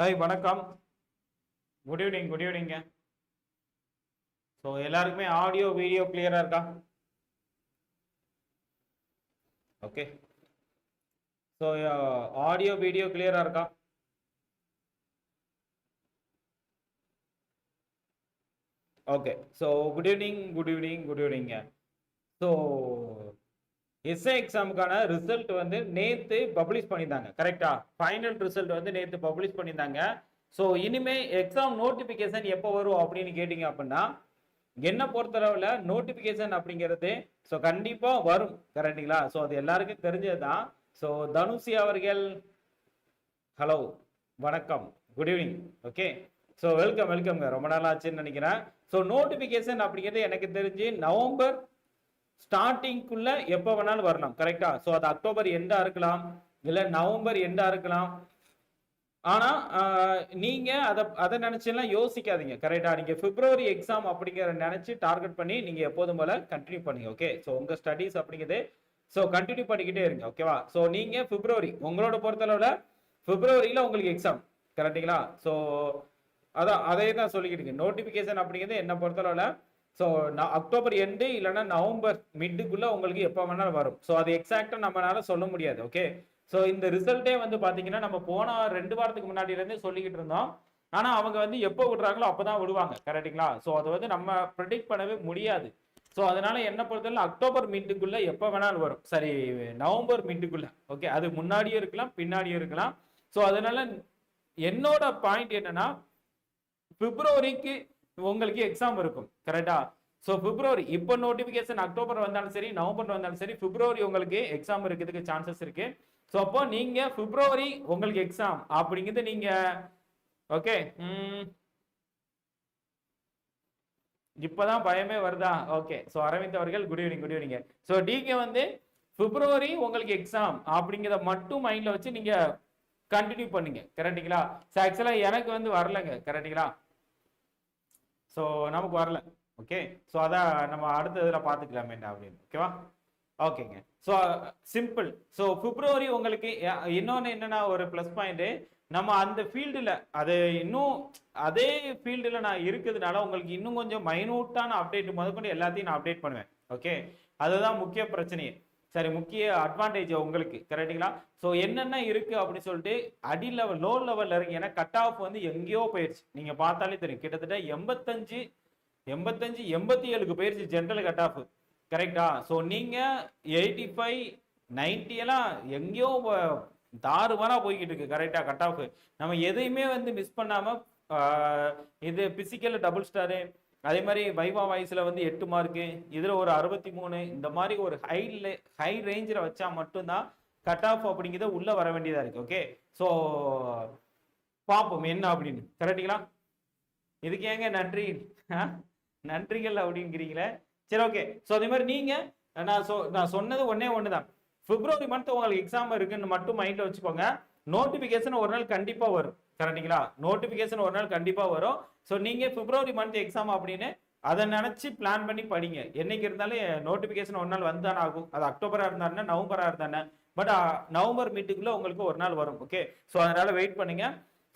Hi வணக்கம். Good evening good ஈவினிங்க so எல்லாருக்குமே ஆடியோ வீடியோ கிளியராக இருக்கா? ஓகே ஸோ ஆடியோ வீடியோ கிளியராக இருக்கா? Okay so good evening good evening good evening so SI எக்ஸாமுக்கான ரிசல்ட் வந்து நேத்து பப்ளிஷ் பண்ணியிருந்தாங்க. கரெக்டா ஃபைனல் ரிசல்ட் வந்து நேத்து பப்ளிஷ் பண்ணியிருந்தாங்க. ஸோ இனிமே எக்ஸாம் நோட்டிஃபிகேஷன் எப்போ வரும் அப்படின்னு கேட்டிங்க அப்படின்னா என்ன பொறுத்தளவில் நோட்டிஃபிகேஷன் அப்படிங்கிறது ஸோ கண்டிப்பாக வரும். கரெக்டுங்களா ஸோ அது எல்லாருக்கும் தெரிஞ்சது தான் ஸோ தனுஷி அவர்கள் ஹலோ வணக்கம். Good evening okay so welcome வெல்கம்ங்க ரொம்ப நாள் ஆச்சுன்னு நினைக்கிறேன். ஸோ நோட்டிஃபிகேஷன் அப்படிங்கிறது எனக்கு தெரிஞ்சு நவம்பர் ஸ்டார்டிங்குள்ள எப்போ வேணாலும் வரலாம் கரெக்டா ஸோ அது அக்டோபர் எண்டா இருக்கலாம் இல்லை நவம்பர் எண்டா இருக்கலாம். ஆனால் நீங்கள் அதை அதை நினச்செல்லாம் யோசிக்காதீங்க கரெக்டாக நீங்கள் பிப்ரவரி எக்ஸாம் அப்படிங்கிற நினச்சி டார்கெட் பண்ணி நீங்கள் எப்போதும் போல கண்டினியூ பண்ணுங்க ஓகே ஸோ உங்கள் ஸ்டடீஸ் அப்படிங்கிறது ஸோ கண்டினியூ பண்ணிக்கிட்டே இருங்க ஓகேவா ஸோ நீங்கள் பிப்ரவரி உங்களோட பொறுத்தளவில் பிப்ரவரியில் உங்களுக்கு எக்ஸாம் கரெக்டுங்களா ஸோ அதான் அதே தான் சொல்லிக்கிட்டுங்க நோட்டிஃபிகேஷன் அப்படிங்கிறது என்ன பொறுத்தளவில் ஸோ நான் அக்டோபர் எண்டு இல்லைன்னா நவம்பர் மிட்டுக்குள்ளே உங்களுக்கு எப்போ வேணாலும் வரும். ஸோ அது எக்ஸாக்டாக நம்மளால சொல்ல முடியாது ஓகே ஸோ இந்த ரிசல்ட்டே வந்து பார்த்தீங்கன்னா நம்ம போன ரெண்டு வாரத்துக்கு முன்னாடியிலேருந்தே சொல்லிக்கிட்டு இருந்தோம். ஆனால் அவங்க வந்து எப்போ விடுறாங்களோ அப்போ தான் விடுவாங்க கரெக்டுங்களா ஸோ அதை வந்து நம்ம ப்ரிடிக்ட் பண்ணவே முடியாது. ஸோ அதனால என்ன பொறுத்தவரை அக்டோபர் மிட்டுக்குள்ளே எப்போ வேணாலும் வரும். சரி நவம்பர் மிட்டுக்குள்ளே ஓகே அது முன்னாடியும் இருக்கலாம் பின்னாடியும் இருக்கலாம். ஸோ அதனால என்னோட பாயிண்ட் என்னன்னா பிப்ரவரிக்கு உங்களுக்கு எக்ஸாம் இருக்கும் கரெக்டா ஸோ பிப்ரவரி இப்போ நோட்டிஃபிகேஷன் அக்டோபர் வந்தாலும் சரி நவம்பர் வந்தாலும் சரி பிப்ரவரி உங்களுக்கு எக்ஸாம் இருக்கிறதுக்கு சான்சஸ் இருக்கு. ஸோ அப்போ நீங்க பிப்ரவரி உங்களுக்கு எக்ஸாம் அப்படிங்கிறது நீங்க ஓகே இப்பதான் பயமே வருதா? ஓகே ஸோ அரவிந்த் அவர்கள் good evening good evening so TK வந்து பிப்ரவரி உங்களுக்கு எக்ஸாம் அப்படிங்கிறத மட்டும் மைண்ட்ல வச்சு நீங்க கண்டினியூ பண்ணுங்க கரெக்டுங்களா ஸோ ஆக்சுவலாக எனக்கு வந்து வரலங்க கரெக்டுங்களா ஸோ நமக்கு வரல. ஓகே ஸோ அதான் நம்ம அடுத்த இதில் பார்த்துக்கலாமே என்ன அப்படின்னு. ஓகேவா ஓகேங்க ஸோ சிம்பிள் ஸோ பிப்ரவரி உங்களுக்கு இன்னொன்று என்னன்னா ஒரு ப்ளஸ் பாயிண்ட்டு நம்ம அந்த ஃபீல்டில் அது இன்னும் அதே ஃபீல்டில் நான் இருக்கிறதுனால உங்களுக்கு இன்னும் கொஞ்சம் மைனூட்டான அப்டேட் முதற்கொண்டு எல்லாத்தையும் நான் அப்டேட் பண்ணுவேன். ஓகே அதுதான் முக்கிய பிரச்சனையே. சரி முக்கிய அட்வான்டேஜ் உங்களுக்கு கரெக்டுங்களா ஸோ என்னென்ன இருக்கு அப்படின்னு சொல்லிட்டு அடி லெவல் லோ லெவல்ல இருக்கு ஏன்னா கட் ஆஃப் வந்து எங்கேயோ போயிடுச்சு. நீங்க பார்த்தாலே தெரியும். கிட்டத்தட்ட எண்பத்தஞ்சு எண்பத்தஞ்சு எண்பத்தி ஏழுக்கு போயிடுச்சு ஜென்ரல் கட் ஆஃப் கரெக்டா ஸோ நீங்க எயிட்டி ஃபைவ் நைன்டி எல்லாம் எங்கேயோ வ- தாறுமாறா போய்கிட்டு இருக்கு கரெக்டா கட் ஆஃப் நம்ம எதையுமே வந்து மிஸ் பண்ணாம இது பிசிக்கல் டபுள் ஸ்டாரு அதே மாதிரி வைவா வாய்ஸ்ல வந்து எட்டு மார்க்கு இதுல ஒரு அறுபத்தி மூணு இந்த மாதிரி ஒரு ஹை ஹை ரேஞ்சில் வச்சா மட்டும்தான் கட் ஆஃப் அப்படிங்கிறது உள்ள வர வேண்டியதா இருக்கு ஓகே ஸோ பார்ப்போம் என்ன அப்படின்னு. கரெக்டுங்களா இதுக்கு ஏங்க நன்றி? நன்றிகள் அப்படிங்கிறீங்களே? சரி ஓகே ஸோ அதே மாதிரி நீங்க நான் சொ நான் சொன்னது ஒன்னே ஒன்று தான் பிப்ரவரி மந்த் உங்களுக்கு எக்ஸாம் இருக்குன்னு மட்டும் மைண்ட்ல வச்சுக்கோங்க. நோட்டிபிகேஷன் ஒரு நாள் கண்டிப்பா வரும். கரெக்டுங்களா நோட்டிபிகேஷன் ஒரு நாள் கண்டிப்பாக வரும். ஸோ நீங்கள் பிப்ரவரி மந்த் எக்ஸாம் அப்படின்னு அதை நினச்சி பிளான் பண்ணி படிங்க. என்றைக்கு இருந்தாலும் நோட்டிஃபிகேஷன் ஒரு நாள் வந்தானே ஆகும். அது அக்டோபராக இருந்தானே நவம்பராக இருந்தானே பட் நவம்பர் மீட்டுக்குள்ள உங்களுக்கு ஒரு நாள் வரும். ஓகே ஸோ அதனால வெயிட் பண்ணுங்க.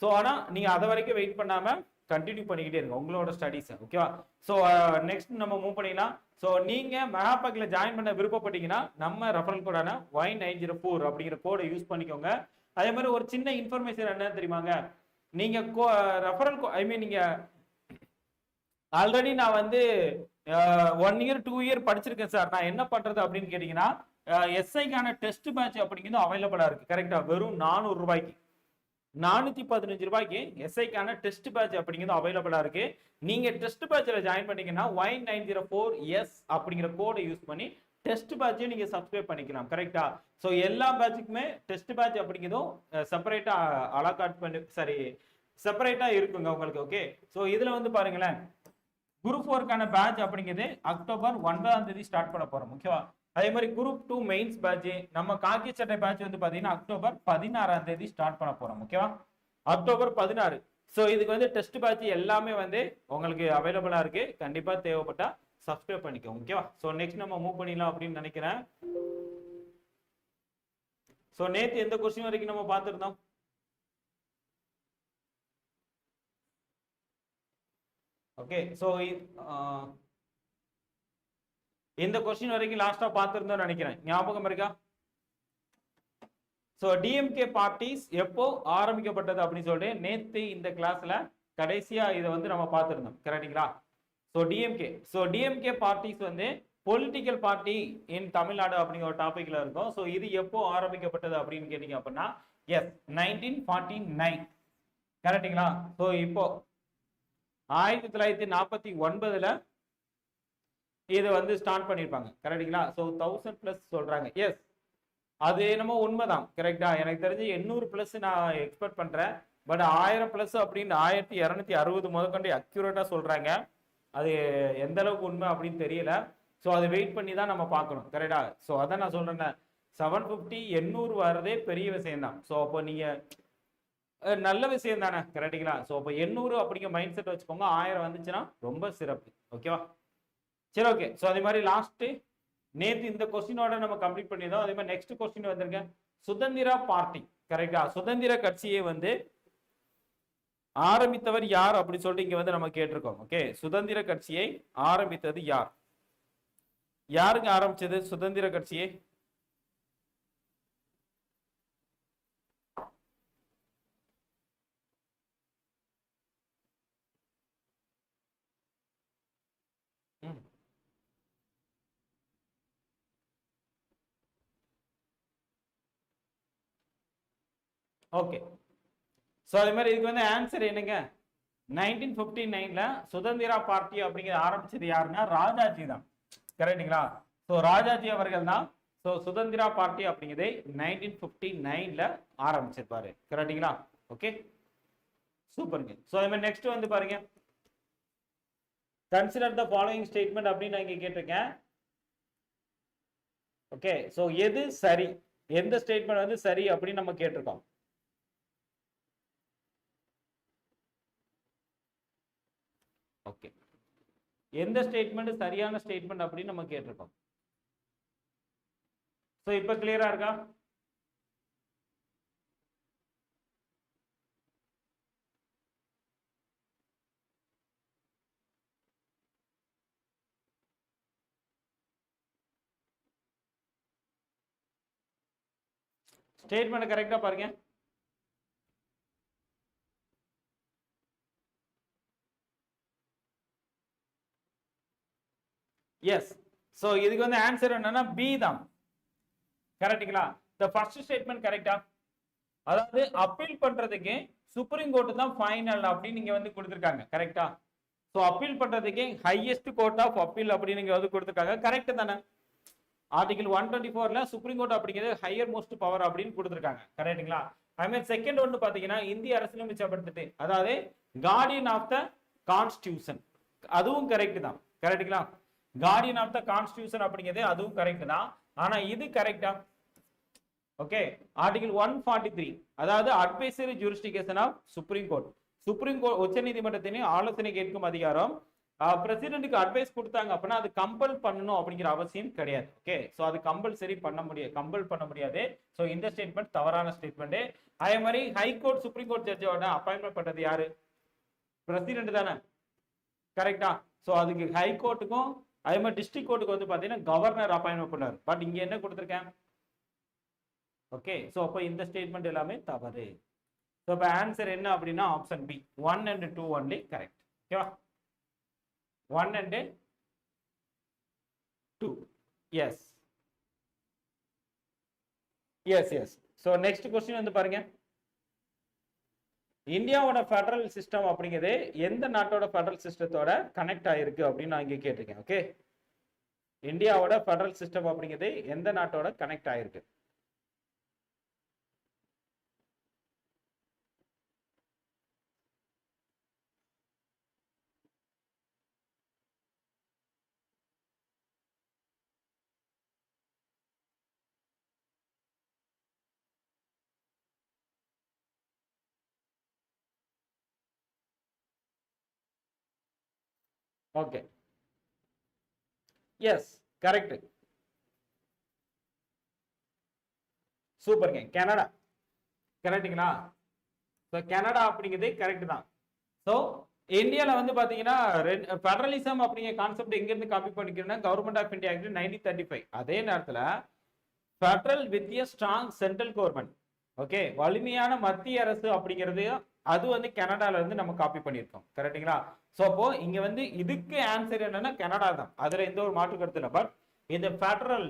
ஸோ ஆனால் நீங்க அதை வரைக்கும் வெயிட் பண்ணாம கண்டினியூ பண்ணிக்கிட்டே இருங்க. உங்களோட ஸ்டடீஸ் ஓகேவா ஸோ நெக்ஸ்ட் நம்ம மூவ் பண்ணிக்கலாம் ஸோ நீங்க மெகாபேக்ல ஜாயின் பண்ண விருப்பப்பட்டீங்கன்னா நம்ம ரெஃபரல் கோடான ஒய் நைன் ஜீரோ ஃபோர் அப்படிங்கிற கோடை யூஸ் பண்ணிக்கோங்க. அதே மாதிரி ஒரு சின்ன இன்ஃபர்மேஷன் என்ன தெரியுமாங்க? நீங்க ரெஃபரல் ஐ மீன் நீங்க ஆல்ரெடி நான் வந்து ஒன் இயர் டூ இயர் படிச்சிருக்கேன் சார் நான் என்ன பண்றது அப்படின்னு கேட்டீங்கன்னா எஸ்ஐக்கான டெஸ்ட் பேட்ச் அப்படிங்கிறது அவைலபிளா இருக்கு. கரெக்டா வெறும் நானூறு ரூபாய்க்கு. நானூத்தி பதினஞ்சு ரூபாய்க்கு எஸ்ஐக்கான டெஸ்ட் பேட்ச் அப்படிங்கிறது அவைலபிளா இருக்கு. நீங்க டெஸ்ட் பேட்ச்ல ஜாயின் பண்ணீங்கன்னா Y nine zero four S அப்படிங்கிற கோடை யூஸ் பண்ணி டெஸ்ட் பேட்சையும் நீங்கள் சப்ஸ்கிரைப் பண்ணிக்கலாம் கரெக்டா ஸோ எல்லா பேட்சுக்குமே டெஸ்ட் பேட்ச் அப்படிங்கிறதும் செப்பரேட்டாக அலாகாட் பண்ணி சாரி செப்பரேட்டாக இருக்குங்க உங்களுக்கு ஓகே ஸோ இதில் வந்து பாருங்களேன். குரூப் ஃபோருக்கான பேட்ச் அப்படிங்கிறது அக்டோபர் ஒன்பதாம் தேதி ஸ்டார்ட் பண்ண போகிறோம் ஓகேவா அதே மாதிரி குரூப் டூ மெயின்ஸ் பேட்ச் நம்ம காக்கி சட்டை பேட்ச் வந்து பார்த்தீங்கன்னா அக்டோபர் பதினாறாம் தேதி ஸ்டார்ட் பண்ண போகிறோம் ஓகேவா அக்டோபர் பதினாறு. ஸோ இதுக்கு வந்து டெஸ்ட் பேட்ச் எல்லாமே வந்து உங்களுக்கு அவைலபிளாக இருக்குது கண்டிப்பாக தேவைப்பட்டால் சப்ஸ்கிரைப் பண்ணிக்கோங்க ஓகேவா ஸோ நெக்ஸ்ட் நம்ம மூவ் பண்ணிடலாம் அப்படின்னு நினைக்கிறேன். ஸோ நேற்று எந்த கொஸ்டின் வரைக்கும் நம்ம பார்த்துருந்தோம்? ஓகே ஸோ இந்த கொஸ்டின் வரைக்கும் லாஸ்டா பார்த்துருந்தோம் நினைக்கிறேன். ஞாபகம் இருக்கா? ஸோ டிஎம்கே பார்ட்டிஸ் எப்போ ஆரம்பிக்கப்பட்டது அப்படின்னு சொல்லிட்டு நேற்று இந்த கிளாஸ்ல கடைசியா இதை வந்து நம்ம பார்த்துருந்தோம். கரெக்டுங்களா so DMK so DMK parties வந்து பொலிட்டிக்கல் பார்ட்டி இன் தமிழ்நாடு அப்படிங்கிற ஒரு டாபிக்ல இருக்கும். ஸோ இது எப்போ ஆரம்பிக்கப்பட்டது அப்படின்னு கேட்டீங்க அப்படின்னா எஸ் நைன்டீன் ஃபார்ட்டி நைன் கரெக்டுங்களா ஸோ இப்போ ஆயிரத்தி தொள்ளாயிரத்தி நாற்பத்தி ஒன்பதுல இதை வந்து ஸ்டார்ட் பண்ணியிருப்பாங்க கரெக்டுங்களா ஸோ தௌசண்ட் ப்ளஸ் சொல்றாங்க. எஸ் அது என்னமோ உண்மைதான். கரெக்டா எனக்கு தெரிஞ்சு எண்ணூறு ப்ளஸ் நான் எக்ஸ்பெக்ட் பண்றேன். பட் ஆயிரம் ப்ளஸ் அப்படின்னு ஆயிரத்தி இரநூத்தி அறுபது முதற்கொண்டு அக்யூரேட்டா சொல்றாங்க. அது எந்த அளவுக்கு உண்மை அப்படின்னு தெரியல. ஸோ அதை வெயிட் பண்ணி தான் நம்ம பார்க்கணும். கரெக்டா ஸோ அதான் நான் சொல்றேன் செவன் ஃபிஃப்டி எண்ணூறு வர்றதே பெரிய விஷயம்தான். ஸோ அப்போ நீங்கள் நல்ல விஷயம் தானே கரெக்டுங்களா ஸோ அப்போ எண்ணூறு அப்படிங்கிற மைண்ட் செட் வச்சுக்கோங்க. ஆயிரம் வந்துச்சுன்னா ரொம்ப சிறப்பு. ஓகேவா சரி ஓகே ஸோ அதே மாதிரி லாஸ்ட்டு நேற்று இந்த கொஸ்டினோட நம்ம கம்ப்ளீட் பண்ணியிருந்தோம் அதே மாதிரி நெக்ஸ்ட் கொஸ்டின் வந்திருக்கேன் சுதந்திரா பார்ட்டி கரெக்டா சுதந்திர கட்சியை வந்து ஆரம்பித்தவர் யார் அப்படின்னு சொல்லிட்டு இங்க வந்து நம்ம கேட்டிருக்கோம். ஓகே சுதந்திர கட்சியை ஆரம்பித்தது யார்? யாருங்க ஆரம்பிச்சது? சுதந்திர கட்சியை? ஓகே ஸோ அதே மாதிரி இதுக்கு வந்து ஆன்சர் என்னங்க? நைன்டீன் ஃபிஃப்டி நைன்ல சுதந்திரா பார்ட்டி அப்படிங்கிறது ஆரம்பிச்சது யாருன்னா ராஜாஜி தான். கரெக்டுங்களா ஸோ ராஜாஜி அவர்கள் தான். ஸோ சுதந்திரா பார்ட்டி அப்படிங்கிறதை நைன்டீன் ஃபிஃப்டி நைன்ல ஆரம்பிச்சிருப்பாரு. கரெக்டுங்களா ஓகே சூப்பருங்க ஸோ அதே மாதிரி நெக்ஸ்ட் வந்து பாருங்க. கன்சிடர் த ஃபாலோயிங் ஸ்டேட்மெண்ட் அப்படின்னு நான் இங்கே கேட்டிருக்கேன். ஓகே ஸோ எது சரி? எந்த ஸ்டேட்மெண்ட் வந்து சரி அப்படின்னு நம்ம கேட்டிருக்கோம் ஓகே எந்த ஸ்டேட்மெண்ட் சரியான ஸ்டேட்மெண்ட் அப்படின்னு நம்ம கேட்டிருக்கோம். ஸோ இப்போ கிளியரா இருக்கா? ஸ்டேட்மெண்ட் கரெக்டா பாருங்க. எஸ் ஸோ இதுக்கு வந்து ஆன்சர் என்னன்னா பி தான். கரெக்டுங்களா த ஃபர்ஸ்ட் ஸ்டேட்மெண்ட் கரெக்டா அதாவது அப்பீல் பண்றதுக்கு சுப்ரீம் கோர்ட் தான் ஃபைனல் அப்படின்னு நீங்க வந்து கொடுத்துருக்காங்க. கரெக்டா ஸோ அப்பீல் பண்றதுக்கு ஹையஸ்ட் கோர்ட் ஆஃப் அப்பீல் அப்படின்னு நீங்க வந்து கொடுத்துருக்காங்க. கரெக்ட் தானே? ஆர்டிகல் ஒன் டுவெண்ட்டி ஃபோர்ல சுப்ரீம் கோர்ட் அப்படிங்கிறது ஹையர் மோஸ்ட் பவர் அப்படின்னு கொடுத்துருக்காங்க. கரெக்டுங்களா அதுமாதிரி செகண்ட் ஒன்று பார்த்தீங்கன்னா இந்திய அரசியலமைச்சப்படுத்திட்டு அதாவது கார்டியன் ஆஃப் த கான்ஸ்டியூஷன் அதுவும் கரெக்ட் தான். கரெக்டுங்களா கார்டியன் ஆஃப் த கான்ஸ்டியூஷன் அப்படிங்கிறது அதுவும் கரெக்ட் தான். ஆனா இது கரெக்டா okay article one forty three அதாவது advisory jurisdiction of supreme court supreme court உச்ச நீதிமன்றத்தின் ஆலோசனை கேட்கும் அதிகாரம். பிரசிடென்ட்டுக்கு அட்வைஸ் கொடுத்தாங்க அப்படின்னா அது கம்பல் பண்ணணும் அப்படிங்கிற அவசியம் கிடையாது. ஓகே ஸோ அது கம்பல்சரி பண்ண முடியாது. கம்பல் பண்ண முடியாது. ஸோ இந்த ஸ்டேட்மெண்ட் தவறான ஸ்டேட்மெண்ட் அதே மாதிரி ஹைகோர்ட் சுப்ரீம் கோர்ட் ஜட்ஜோட அப்பாயின்மெண்ட் பண்ணது யாரு? பிரசிடென்ட் தானே. கரெக்டா ஸோ அதுக்கு ஹைகோர்ட்டுக்கும் அதே மாதிரி டிஸ்ட்ரிக்ட் கோர்ட்டுக்கு வந்து பார்த்தீங்கன்னா கவர்னர் அப்பாயின்மெண்ட் பண்ணார் பட் இங்கே என்ன கொடுத்துருக்கேன்? ஓகே ஸோ அப்போ இந்த ஸ்டேட்மெண்ட் எல்லாமே தவறு. ஸோ இப்போ ஆன்சர் என்ன அப்படின்னா option B one and two only correct ஓகேவா one and two yes yes yes so next question வந்து பாருங்கள் இந்தியாவோட ஃபெடரல் சிஸ்டம் அப்படிங்கிறது எந்த நாட்டோட ஃபெடரல் சிஸ்டத்தோட கனெக்ட் ஆயிருக்கு அப்படின்னு நான் இங்கே கேட்டிருக்கேன் ஓகே இந்தியாவோட ஃபெடரல் சிஸ்டம் அப்படிங்கிறது எந்த நாட்டோட கனெக்ட் ஆயிருக்கு? ஓகே எஸ் கரெக்ட் சூப்பருங்க கனடா கரெக்டுங்களா ஸோ கனடா அப்படிங்கிறது கரெக்ட் தான். ஸோ இந்தியாவில் வந்து பார்த்தீங்கன்னா ஃபெடரலிசம் அப்படிங்கிற கான்செப்ட் எங்கேருந்து copy பண்ணிக்கிறோன்னா government of India act nineteen thirty five அதே நேரத்தில் federal with a strong central government okay வலிமையான மத்திய அரசு அப்படிங்கிறது அது வந்து கனடால இருந்து நம்ம காப்பி பண்ணியிருக்கோம். கரெக்டுங்களா ஸோ அப்போ இங்க வந்து இதுக்கு ஆன்சர் என்னன்னா கனடா தான். அதுல எந்த ஒரு மாற்று கருத்து இல்லை. பட் இந்த ஃபெடரல்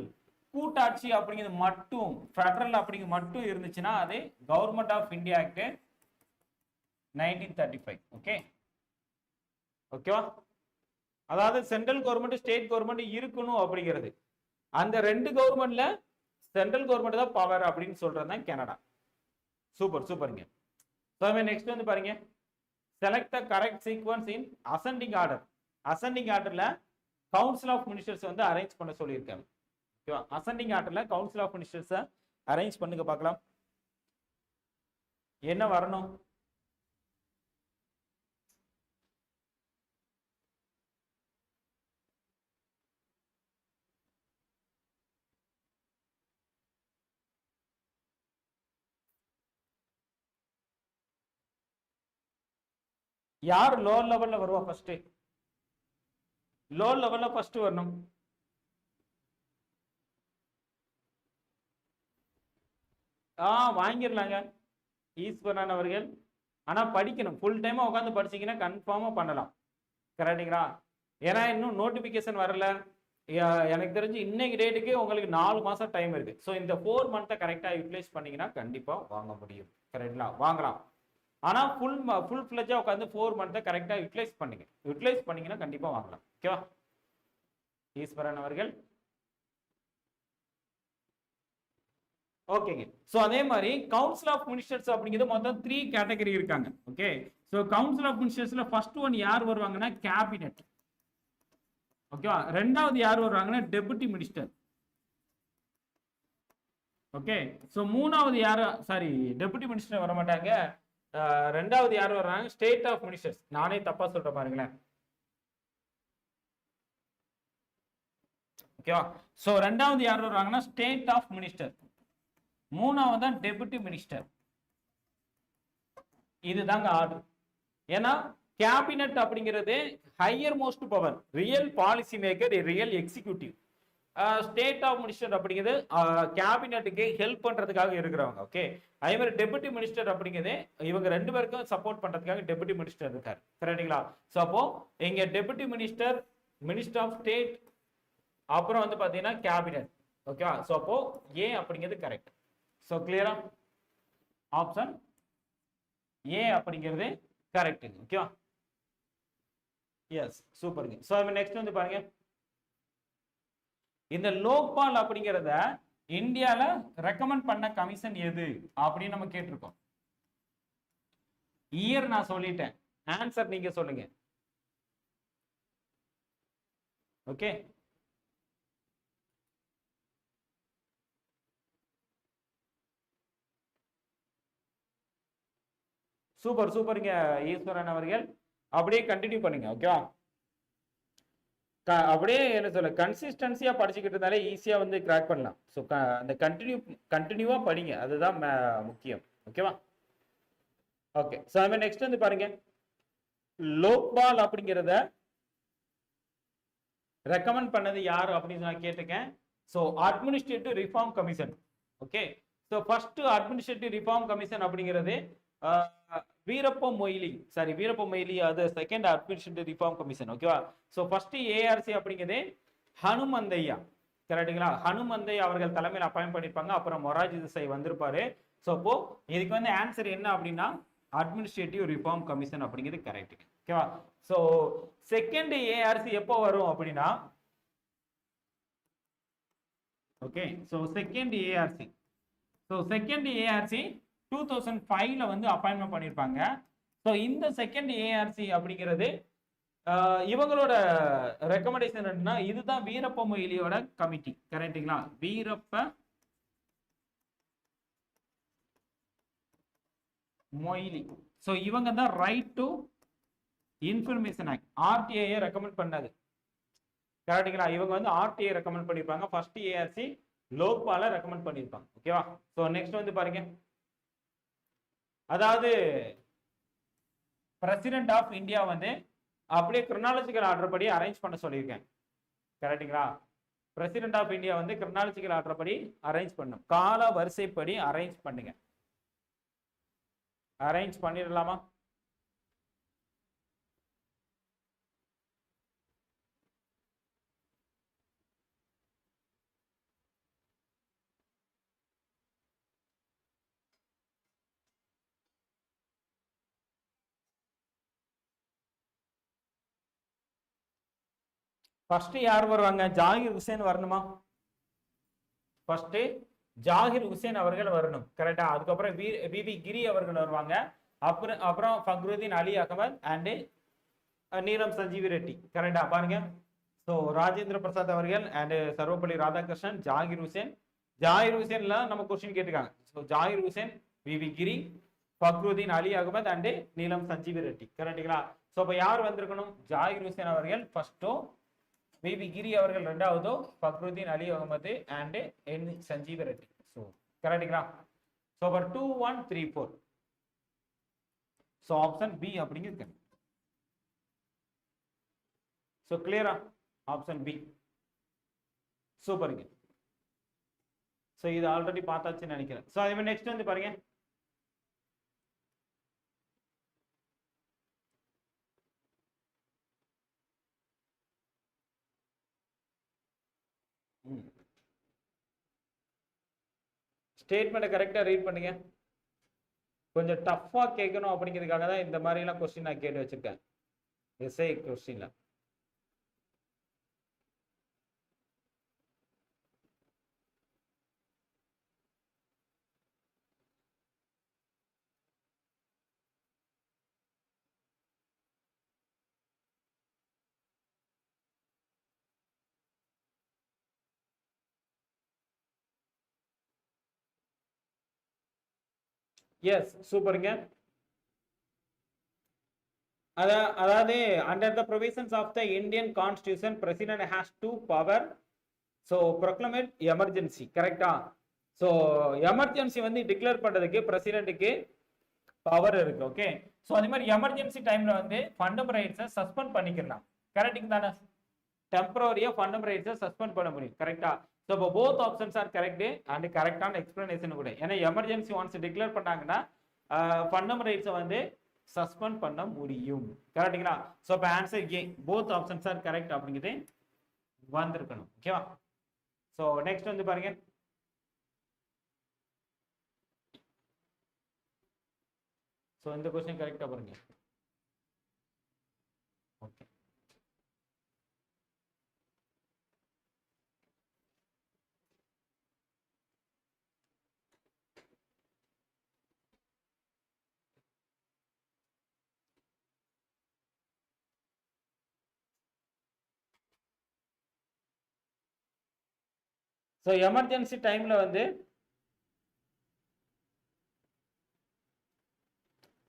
கூட்டாட்சி அப்படிங்கிறது மட்டும் ஃபெடரல் அப்படிங்கிறது மட்டும் இருந்துச்சுன்னா அது government of India act nineteen thirty five okay ஓகேவா அதாவது சென்ட்ரல் கவர்மெண்ட் ஸ்டேட் கவர்மெண்ட் இருக்கணும் அப்படிங்கிறது. அந்த ரெண்டு கவர்மெண்ட்ல சென்ட்ரல் கவர்மெண்ட் தான் பவர் அப்படின்னு சொல்றது தான் கனடா சூப்பர் சூப்பருங்க ஸோ நெக்ஸ்ட் வந்து பாருங்க. Select the correct sequence in ascending order ascending ஆர்டர்ல கவுன்சில் ஆஃப் மினிஸ்டர்ஸ் வந்து அரேஞ்ச் பண்ண சொல்லியிருக்காங்க. ஓகேவா அசெண்டிங் ஆர்டர்ல கவுன்சில் ஆஃப் மினிஸ்டர்ஸை அரேஞ்ச் பண்ணுங்க பார்க்கலாம். என்ன வரணும்? யார் லோ லெவல்ல வருவா ஃபர்ஸ்ட் லோ லெவல்ல ஃபர்ஸ்ட் வரணும். ஆ வாங்கிடலாங்க. ஈஸ்வரன் அவர்கள். ஆனா படிக்கணும். ஃபுல் டைமாக உட்காந்து படிச்சீங்கன்னா கன்ஃபார்மா பண்ணலாம். கரெக்டுங்களா ஏன்னா இன்னும் நோட்டிபிகேஷன் வரல. எனக்கு தெரிஞ்சு இன்னைக்கு டேட்டுக்கு உங்களுக்கு நாலு மாசம் டைம் இருக்கு. ஸோ இந்த ஃபோர் மந்த்தை கரெக்டாக யூட்டிலைஸ் பண்ணீங்கன்னா கண்டிப்பாக வாங்க முடியும். கரெக்டுங்களா வாங்கலாம். ஆனால் ஃபுல் ஃபுல் ஃபிளஜாக உட்காந்து ஃபோர் மந்த்தை கரெக்டாக யூட்டிலைஸ் பண்ணுங்க. யூட்டிலைஸ் பண்ணீங்கன்னா கண்டிப்பாக வாங்கலாம். ஓகேவா ஈஸ்வரன் அவர்கள். ஓகேங்க ஸோ அதே மாதிரி கவுன்சில் ஆஃப் மினிஸ்டர்ஸ் அப்படிங்கிறது மொத்தம் த்ரீ கேட்டகரி இருக்காங்க. ஓகே ஸோ கவுன்சில் ஆஃப் மினிஸ்டர்ஸ்ல ஃபர்ஸ்ட் ஒன் யார் வருவாங்கன்னா கேபினெட் ஓகேவா ரெண்டாவது யார் வருவாங்கன்னா டெபுட்டி மினிஸ்டர் ஓகே ஸோ மூணாவது யார்? சாரி டெபுட்டி மினிஸ்டர் வர மாட்டாங்க ரெண்டாவது யார் வர்றாங்க? ஸ்டேட் ஆஃப் மினிஸ்டர்ஸ் நானே தப்பா சொல்றேன் பாருங்களேன். ஓகேவா ஸோ ரெண்டாவது யார் வர்றாங்கன்னா ஸ்டேட் ஆஃப் மினிஸ்டர் மூணாவது தான் டெபுட்டி மினிஸ்டர் இதுதாங்க ஆர்டர். ஏன்னா கேபினட் அப்படிங்கிறது higher most power real policy maker real executive state of minister அப்படிங்கிறது கேபினட்டுக்கு ஹெல்ப் பண்ணுறதுக்காக இருக்கிறவங்க ஓகே அதே மாதிரி டெபுட்டி மினிஸ்டர் அப்படிங்கிறது இவங்க ரெண்டு பேருக்கும் சப்போர்ட் பண்ணுறதுக்காக டெபுட்டி மினிஸ்டர் இருக்கார். கரெக்டுங்களா ஸோ அப்போ இங்கே deputy minister minister of state அப்புறம் வந்து பார்த்தீங்கன்னா கேபினட் ஓகேவா ஸோ அப்போ ஏ அப்படிங்கிறது கரெக்ட் ஸோ கிளியரா ஆப்ஷன் ஏ அப்படிங்கிறது கரெக்ட் ஓகேவா எஸ் சூப்பருங்க ஸோ நெக்ஸ்ட் வந்து பாருங்க. இந்த லோக்பால் அப்படிங்கிறத இந்தியால ரெக்கமெண்ட் பண்ண கமிஷன் எது அப்படின்னு நம்ம கேட்டிருக்கோம். இயர் நான் சொல்லிட்டேன். ஆன்சர் நீங்க சொல்லுங்க. ஓகே சூப்பர் சூப்பருங்க ஈஸ்வரன் அவர்கள். அப்படியே கண்டினியூ பண்ணுங்க ஓகேவா அப்படியே என்ன சொல்ல கன்சிஸ்டன்சியாக படிச்சுக்கிட்டு இருந்தாலே ஈஸியாக வந்து கிராக் பண்ணலாம். ஸோ அந்த கண்டினியூ கண்டினியூவாக படிங்க. அதுதான் முக்கியம். ஓகேவா ஓகே ஸோ அது நெக்ஸ்ட் வந்து பாருங்க. லோக்பால் அப்படிங்கிறத ரெக்கமெண்ட் பண்ணது யார் அப்படின்னு நான் கேட்டிருக்கேன். So administrative reform commission okay so first administrative reform commission அப்படிங்கிறது வீரப்ப மொய்லி. சாரி வீரப்ப மொய்லி அது செகண்ட் அட்மினிஸ்ட்ரேட்டிவ் ரிஃபார்ம் கமிஷன் ஓகேவா ஸோ ஃபர்ஸ்ட் ஏஆர்சி அப்படிங்கிறது ஹனுமந்தையா. கரெக்டுங்களா ஹனுமந்தை அவர்கள் தலைமையில் அப்பாயின் பண்ணியிருப்பாங்க அப்புறம் மொராஜி திசை வந்திருப்பாரு. ஸோ அப்போ இதுக்கு வந்து ஆன்சர் என்ன அப்படின்னா அட்மினிஸ்ட்ரேட்டிவ் ரிஃபார்ம் கமிஷன் அப்படிங்கிறது கரெக்ட் ஓகேவா ஸோ செகண்ட் ஏஆர்சி எப்போ வரும் அப்படின்னா okay so second ARC so second ARC two thousand ஃபைவ்ல வந்து அப்பாயின்மெண்ட் பண்ணியிருப்பாங்க ஸோ இந்த செகண்ட் ஏஆர்சி அப்படிங்கிறது இவங்களோட ரெக்கமெண்டேஷன் என்னன்னா இதுதான் வீரப்ப மொயிலியோட கமிட்டி கரெக்டுங்களா வீரப்ப மொயிலி ஸோ இவங்க தான் ரைட் டு இன்ஃபர்மேஷன் ஆக்ட் ஆர்டிஐயை ரெக்கமெண்ட் பண்ணது. கரெக்டுங்களா இவங்க வந்து ஆர்டிஐ ரெக்கமெண்ட் பண்ணியிருப்பாங்க ஃபர்ஸ்ட் ஏஆர்சி லோக்பால ரெக்கமெண்ட் பண்ணியிருப்பாங்க ஓகேவா ஸோ நெக்ஸ்ட் வந்து பாருங்க. அதாவது பிரசிடென்ட் ஆஃப் இந்தியா வந்து அப்படியே குரோனாலஜிக்கல் ஆர்டர் படி அரேஞ்ச் பண்ண சொல்லியிருக்கேன். கரெக்டுங்களா பிரசிடென்ட் ஆஃப் இந்தியா வந்து குரோனாலஜிக்கல் ஆர்டர் படி அரேஞ்ச் பண்ணும். கால வரிசைப்படி அரேஞ்ச் பண்ணுங்க. அரேஞ்ச் பண்ணிடலாமா? ஃபர்ஸ்ட் யார் வருவாங்க? ஜாகிர் ஹுசேன் வரணுமா? ஃபர்ஸ்ட் ஜாகிர் ஹுசேன் அவர்கள் வரணும். கரெக்டா அதுக்கப்புறம் வி விவி கிரி அவர்கள் வருவாங்க. அப்புறம் அப்புறம் ஃபக்ருதீன் அலி அகமது அண்டு நீலம் சஞ்சீவி ரெட்டி. கரெக்டா பாருங்க. ஸோ ராஜேந்திர பிரசாத் அவர்கள் அண்டு சர்வப்பள்ளி ராதாகிருஷ்ணன் ஜாகிர் ஹுசேன். ஜாகிர் ஹுசேன்ல நம்ம கொஸ்டின் கேட்டிருக்காங்க. So Zakir Hussain VV Giri Fakhruddin Ali Ahmed and Neelam Sanjiva Reddy. கரெக்டுங்களா ஸோ இப்போ யார் வந்திருக்கணும்? ஜாகிர் ஹுசேன் அவர்கள் ஃபர்ஸ்டோ பிபி கிரி அவர்கள் ரெண்டாவதோ Fakhruddin Ali Ahmed and N Sanjeeva Reddy. So கரெக்டுங்களா ஸோ அப்போ two one three four so option B அப்படிங்கிறது ஸோ கிளியரா ஆப்ஷன் பி சூப்பருங்க ஸோ இது ஆல்ரெடி பார்த்தாச்சுன்னு நினைக்கிறேன். ஸோ அதே மாதிரி நெக்ஸ்ட் வந்து பாருங்க. ஸ்டேட்மெண்ட்டை கரெக்டாக ரீட் பண்ணுங்க. கொஞ்சம் டஃப்பாக கேட்கணும் அப்படிங்கிறதுக்காக தான் இந்த மாதிரிலாம் கொஸ்டின் நான் கேட்டு வச்சுருக்கேன். எஸ்ஐ கொஸ்டினில் எஸ் சூப்பருங்க. அதாவது under the provisions of the Indian constitution president has to power so proclaim emergency கரெக்டா ஸோ எமர்ஜென்சி வந்து டிக்ளேர் பண்ணுறதுக்கு பிரசிடென்ட்டுக்கு பவர் இருக்கு ஓகே ஸோ அதே மாதிரி எமர்ஜென்சி டைம்ல வந்து ஃபண்டம் ரைட்ஸை சஸ்பெண்ட் பண்ணிக்கலாம். கரெக்டுங்க தானே? டெம்பரரியா ஃபண்டம் ரைட்ஸை சஸ்பெண்ட் பண்ண முடியும் கரெக்டா ஸோ இப்போ both options are correct and கரெக்டான எக்ஸ்பிளனேஷன் கூட. ஏன்னா எமர்ஜென்சி ஒன்ஸ் டிக்ளேர் பண்ணாங்கன்னா ஃபண்டம் ரைட்ஸை வந்து சஸ்பெண்ட் பண்ண முடியும். கரெக்டுங்களா ஸோ இப்போ answer A both options are correct அப்படிங்கிறது வந்திருக்கணும். ஓகேவா ஸோ நெக்ஸ்ட் வந்து பாருங்க. ஸோ இந்த கொஸ்டின் கரெக்டாக பாருங்க. ஸோ எமர்ஜென்சி டைமில் வந்து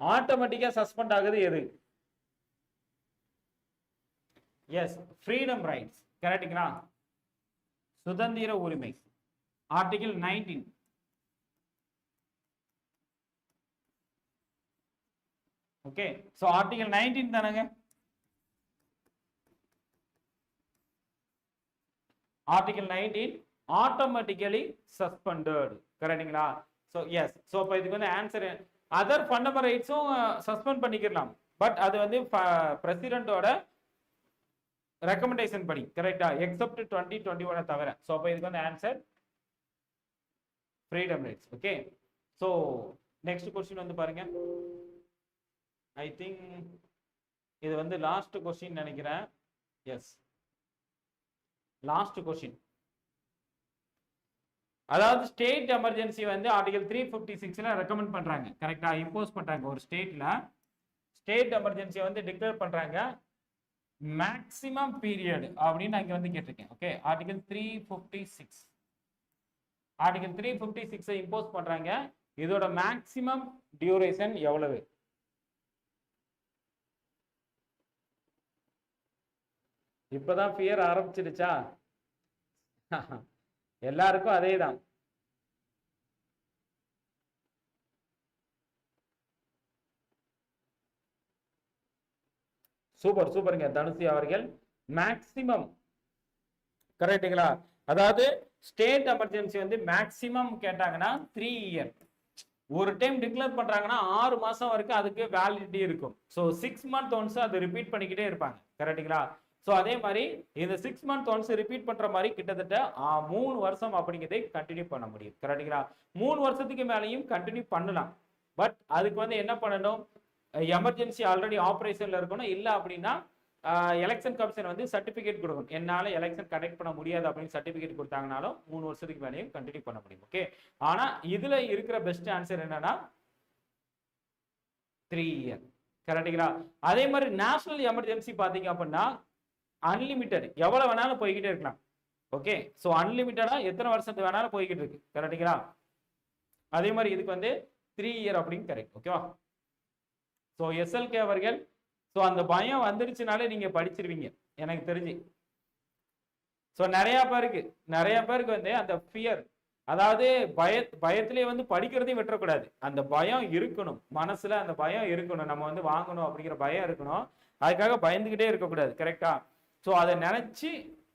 ஆட்டோமேட்டிக்காக சஸ்பெண்ட் ஆகுது எது? எஸ் ஃப்ரீடம் ரைட்ஸ் கரெக்டுங்களா சுதந்திர உரிமை. Article nineteen okay so article nineteen தானேங்க? ஆர்டிகல் நைன்டீன் ஆட்டோமேட்டிக்கலி சஸ்பெண்டட் கரெக்டுங்களா ஸோ எஸ் ஸோ இப்போ இதுக்கு வந்து ஆன்சர் அதர் ஃபண்டமெண்டல் ரைட்ஸும் சஸ்பெண்ட் பண்ணிக்கலாம் பட் அது வந்து பிரசிடென்ட்டோட ரெக்கமெண்டேஷன் படி. கரெக்டா எக்ஸப்ட் டுவெண்ட்டி டுவெண்ட்டி ஒனை தவிர. ஸோ அப்போ இதுக்கு வந்து answer freedom rights okay so next question வந்து பாருங்க. ஐ திங்க் இது வந்து லாஸ்ட் கொஸ்டின் நினைக்கிறேன். எஸ் லாஸ்ட் கொஸ்டின் அதாவது ஸ்டேட் எமர்ஜென்சி வந்து ஆர்டிகல் த்ரீ ஃபிஃப்டி சிக்ஸில் ரெக்கமெண்ட் பண்ணுறாங்க கரெக்டாக இம்போஸ் பண்ணுறாங்க ஒரு ஸ்டேட்டில் ஸ்டேட் எமர்ஜென்சியை வந்து டிக்ளேர் பண்ணுறாங்க மேக்சிமம் பீரியட் அப்படின்னு நான் வந்து கேட்டிருக்கேன். Okay article three fifty six article three fifty சிக்ஸை இம்போஸ் பண்ணுறாங்க இதோட மேக்சிமம் டியூரேஷன் எவ்வளவு? இப்போதான் ஃபியர் ஆரம்பிச்சிருச்சா எல்லாருக்கும் அதே தான் சூப்பர் சூப்பருங்க. தனுஷி அவர்கள் மேக்சிமம் கரெக்டுங்களா அதாவது ஸ்டேட் எமர்ஜென்சி வந்து மேக்சிமம் கேட்டாங்கன்னா த்ரீ இயர் ஒரு டைம் டிக்ளேர் பண்றாங்கன்னா ஆறு மாசம் வரைக்கும் அதுக்கு வேலிடிட்டி இருக்கும். ஸோ சிக்ஸ் மந்த் ஒன்ஸ் அது ரிப்பீட் பண்ணிக்கிட்டே இருப்பாங்க. கரெக்டுங்களா ஸோ அதே மாதிரி இந்த சிக்ஸ் மந்த் ஒன்ஸ் ரிப்பீட் பண்ணுற மாதிரி கிட்டத்தட்ட மூணு வருஷம் அப்படிங்கிறதை கண்டினியூ பண்ண முடியும். கரெக்டுங்களா மூணு வருஷத்துக்கு மேலேயும் கண்டினியூ பண்ணலாம். பட் அதுக்கு வந்து என்ன பண்ணணும்? எமர்ஜென்சி ஆல்ரெடி ஆப்ரேஷனில் இருக்கணும். இல்லை அப்படின்னா எலெக்ஷன் கமிஷன் வந்து சர்டிஃபிகேட் கொடுக்கும் என்னால் எலெக்ஷன் கனெக்ட் பண்ண முடியாது அப்படின்னு சர்டிஃபிகேட் கொடுத்தாங்கனாலும் மூணு வருஷத்துக்கு மேலேயும் கண்டினியூ பண்ண முடியும். ஓகே ஆனால் இதில் இருக்கிற பெஸ்ட் ஆன்சர் என்னன்னா த்ரீ இயர் கரெக்டுங்களா அதே மாதிரி நேஷனல் எமர்ஜென்சி பார்த்தீங்க அப்படின்னா அன்லிமிட்டெட் எவ்வளவு வேணாலும் போய்கிட்டே இருக்கலாம். ஓகே ஸோ அன்லிமிட்டடா எத்தனை வருஷத்துக்கு வேணாலும் போய்கிட்டு இருக்கு. கரெக்டுங்களா அதே மாதிரி இதுக்கு வந்து த்ரீ இயர் அப்படின்னு கரெக்ட் ஓகேவா ஸோ எஸ்எல்கே அவர்கள் ஸோ அந்த பயம் வந்துருச்சுனாலே நீங்க படிச்சிருவீங்க. எனக்கு தெரிஞ்சு. ஸோ நிறைய பேருக்கு நிறைய பேருக்கு வந்து அந்த ஃபியர் அதாவது பய பயத்திலே வந்து படிக்கிறதையும் விட்டுறக்கூடாது. அந்த பயம் இருக்கணும். மனசுல அந்த பயம் இருக்கணும். நம்ம வந்து வாங்கணும் அப்படிங்கிற பயம் இருக்கணும். அதுக்காக பயந்துகிட்டே இருக்கக்கூடாது. கரெக்டா ஸோ அதை நினச்சி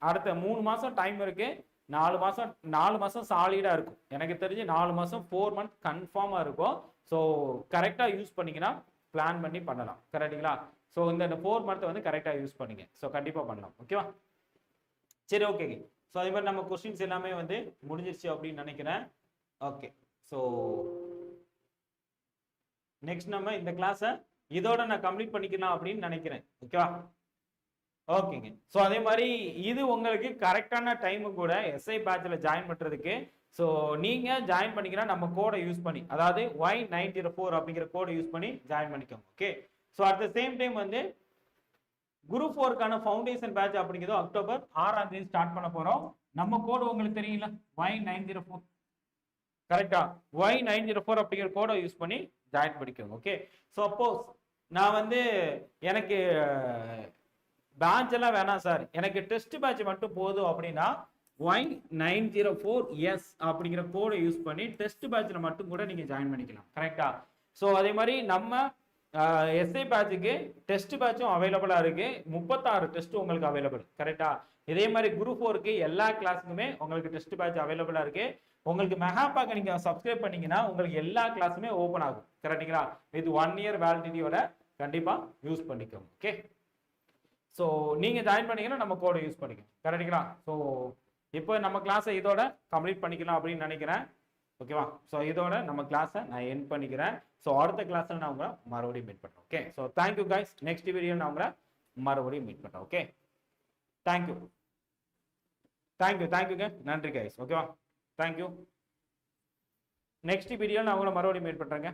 அடுத்த மூணு மாதம் டைம் இருக்குது நாலு மாதம் நாலு மாதம் சாலிடாக இருக்கும். எனக்கு தெரிஞ்சு நாலு மாதம் ஃபோர் மந்த் கன்ஃபார்மாக இருக்கும். ஸோ கரெக்டாக யூஸ் பண்ணிங்கன்னா பிளான் பண்ணி பண்ணலாம். கரெக்டுங்களா ஸோ இந்த ஃபோர் மந்த்தை வந்து கரெக்டாக யூஸ் பண்ணுங்க. ஸோ கண்டிப்பாக பண்ணலாம். ஓகேவா சரி ஓகேங்க ஸோ அதே மாதிரி நம்ம கொஸ்டின்ஸ் எல்லாமே வந்து முடிஞ்சிருச்சு அப்படின்னு நினைக்கிறேன். ஓகே ஸோ நெக்ஸ்ட் நம்ம இந்த கிளாஸை இதோட நான் கம்ப்ளீட் பண்ணிக்கலாம் அப்படின்னு நினைக்கிறேன். ஓகேவா ஓகேங்க. ஸோ அதே மாதிரி இது உங்களுக்கு கரெக்டான டைமு கூட எஸ்ஐ பேட்சில் ஜாயின் பண்ணுறதுக்கு ஸோ நீங்கள் ஜாயின் பண்ணிக்கிறா நம்ம கோடை யூஸ் பண்ணி அதாவது ஒய் நைன் ஜீரோ ஃபோர் அப்படிங்கிற கோடை யூஸ் பண்ணி ஜாயின் பண்ணிக்கோங்க okay so at the same time வந்து குரூப் ஃபோருக்கான ஃபவுண்டேஷன் பேட்ச் அப்படிங்கிறது அக்டோபர் ஆறாம் தேதி ஸ்டார்ட் பண்ண போகிறோம் நம்ம கோடு உங்களுக்கு தெரியல ஒய் நைன் ஜீரோ ஃபோர் கரெக்டா ஒய் நைன் ஜீரோ ஃபோர் அப்படிங்கிற கோடை யூஸ் பண்ணி ஜாயின் பண்ணிக்கோங்க ஓகே சப்போஸ் நான் வந்து எனக்கு பேட்ச் எல்லாம் வேணாம் சார். எனக்கு டெஸ்ட் பேட்ச் மட்டும் போதும் அப்படின்னா Y nine zero four S அப்படிங்கிற கோடை யூஸ் பண்ணி டெஸ்ட் பேட்சில் மட்டும் கூட நீங்கள் ஜாயின் பண்ணிக்கலாம். கரெக்டா ஸோ அதே மாதிரி நம்ம எஸ்ஐ பேட்சுக்கு டெஸ்ட் பேட்சும் அவைலபிளாக இருக்குது முப்பத்தாறு டெஸ்ட் உங்களுக்கு அவைலபிள் கரெக்டா இதே மாதிரி குரூப் ஃபோருக்கு எல்லா கிளாஸுக்குமே உங்களுக்கு டெஸ்ட் பேட்ச் அவைலபிளாக இருக்குது உங்களுக்கு மெகாபாக்க நீங்கள் சப்ஸ்கிரைப் பண்ணீங்கன்னா உங்களுக்கு எல்லா கிளாஸுமே ஓப்பன் ஆகும். கரெக்டுங்களா வித் ஒன் இயர் வேலிடிட்டியோட கண்டிப்பாக யூஸ் பண்ணிக்கோங்க. ஓகே ஸோ நீங்கள் ஜாயின் பண்ணீங்கன்னா நம்ம கோடை யூஸ் பண்ணிக்கலாம். கரெக்டுங்களா ஸோ இப்போ நம்ம கிளாஸை இதோட கம்ப்ளீட் பண்ணிக்கலாம் அப்படின்னு நினைக்கிறேன். ஓகேவா ஸோ இதோட நம்ம கிளாஸை நான் என் பண்ணிக்கிறேன். ஸோ அடுத்த கிளாஸில் நான் உங்களை மறுபடியும் மீட் பண்ணுறேன் okay so thank you guys next video நான் உங்களை மறுபடியும் மீட் பண்ணுறேன் ஓகே தேங்க்யூ தேங்க்யூ தேங்க்யூங்க நன்றி கைஸ் ஓகேவா தேங்க்யூ நெக்ஸ்ட் வீடியோ நான் உங்களை மறுபடியும் மீட் பண்ணுறேங்க